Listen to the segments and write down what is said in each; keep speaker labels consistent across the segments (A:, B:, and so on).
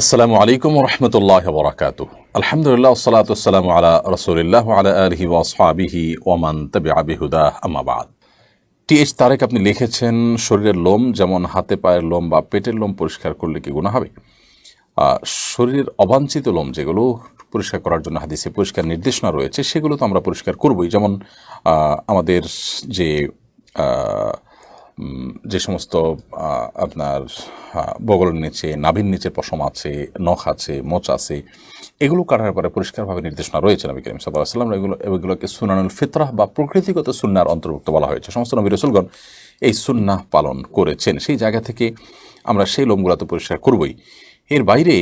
A: আসসালামু আলাইকুম রহমতুল্লাহ বরাকাত আলহামদুলিল্লাহ সালাতাম আলা রসুলিল্লাহ আলা আলহি ওয়াসহাবিহি ওমান তবে আবিহুদা আমাবাদ টি এইচ তারেক, আপনি লিখেছেন, শরীরের লোম যেমন হাতে পায়ের লোম বা পেটের লোম পরিষ্কার করলে কি গুণা হবে? শরীরের অবাঞ্ছিত লোম যেগুলো পরিষ্কার করার জন্য হাদিসে পরিষ্কার নির্দেশনা রয়েছে, সেগুলো তো আমরা পরিষ্কার করবই। যেমন আমাদের যে যে সমস্ত আপনার বগলের নিচে, নাভির নিচে পশম আছে, নখ আছে, মোচ আছে, এগুলো কাটার পরে পরিষ্কারভাবে নির্দেশনা রয়েছে নবী করিম সাল্লাহ সাল্লাম এগুলো, এগুলোকে সুনানুল ফিতরাহ বা প্রকৃতিগত সুন্নার অন্তর্ভুক্ত বলা হয়েছে। সমস্ত নবী রসুলগণ এই সুন্নাহ পালন করেছেন। সেই জায়গা থেকে আমরা সেই লোমগুলো তো পরিষ্কার করবই। এর বাইরে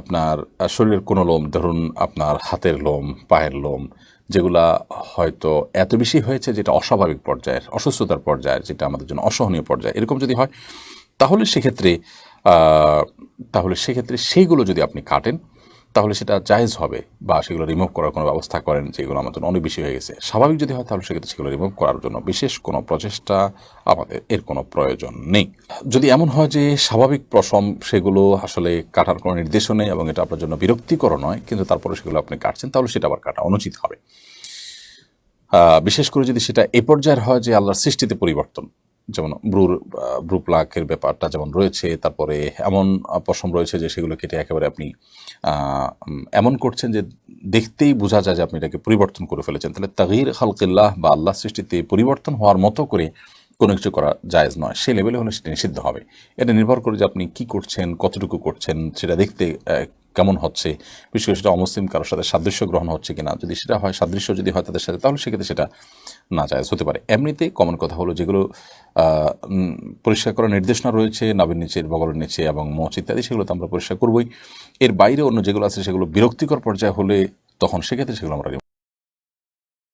A: আপনার শরীরের কোনো লোম, ধরুন আপনার হাতের লোম, পায়ের লোম, যেগুলা হয়তো এত বেশি হয়েছে যেটা অস্বাভাবিক পর্যায়ের, অসুস্থতার পর্যায়ের, যেটা আমাদের জন্য অসহনীয় পর্যায়ে, এরকম যদি হয়, তাহলে সেক্ষেত্রে তাহলে সেক্ষেত্রে সেইগুলো যদি আপনি কাটেন তাহলে সেটা জায়েজ হবে বা সেগুলো রিমুভ করার কোনো ব্যবস্থা করেন যেগুলো আমার জন্য অনেক বেশি হয়ে গেছে। স্বাভাবিক যদি হয় তাহলে সেক্ষেত্রে সেগুলো রিমুভ করার জন্য বিশেষ কোনো প্রচেষ্টা আমাদের এর কোনো প্রয়োজন নেই। যদি এমন হয় যে স্বাভাবিক প্রসম সেগুলো আসলে কাটার কোনো নির্দেশও নেই এবং এটা আপনার জন্য বিরক্তিকর নয়, কিন্তু তারপরে সেগুলো আপনি কাটছেন, তাহলে সেটা আবার কাটা অনুচিত হবে। বিশেষ করে যদি সেটা এ পর্যায়ের হয় যে আল্লাহর সৃষ্টিতে পরিবর্তন যেমন ব্রুর ব্রু প্লাকের ব্যাপারটা যেমন রয়েছে, তারপরে এমন পশম রয়েছে যে সেগুলো কেটে একেবারে আপনি এমন করছেন যে দেখতেই বোঝা যায় যে আপনি এটাকে পরিবর্তন করে ফেলেছেন। তাহলে তাগির খালকিল্লাহ বা আল্লাহ সৃষ্টিতে পরিবর্তন হওয়ার মতো করে কোনো কিছু করা জায়েজ নয়। সে লেভেলে হলে সেটা নিষিদ্ধ হবে। এটা নির্ভর করে যে আপনি কি করছেন, কতটুকু করছেন, সেটা দেখতে কেমন হচ্ছে? বিশেষ করে সেটা অমুসলিম কারোর সাথে সাদৃশ্য গ্রহণ হচ্ছে কিনা? যদি সেটা হয়, সাদৃশ্য যদি হয় তাদের সাথে, তাহলে সেক্ষেত্রে সেটা না যায় হতে পারে। এমনিতে কমন কথা হলো যেগুলো পরিষ্কার করার নির্দেশনা রয়েছে, নাবের নিচে, বগলের নিচে এবং মচ ইত্যাদি, সেগুলো তো আমরা পরিষ্কার করবই। এর বাইরে অন্য যেগুলো আছে সেগুলো বিরক্তিকর পর্যায়ে হলে তখন সেক্ষেত্রে সেগুলো আমরা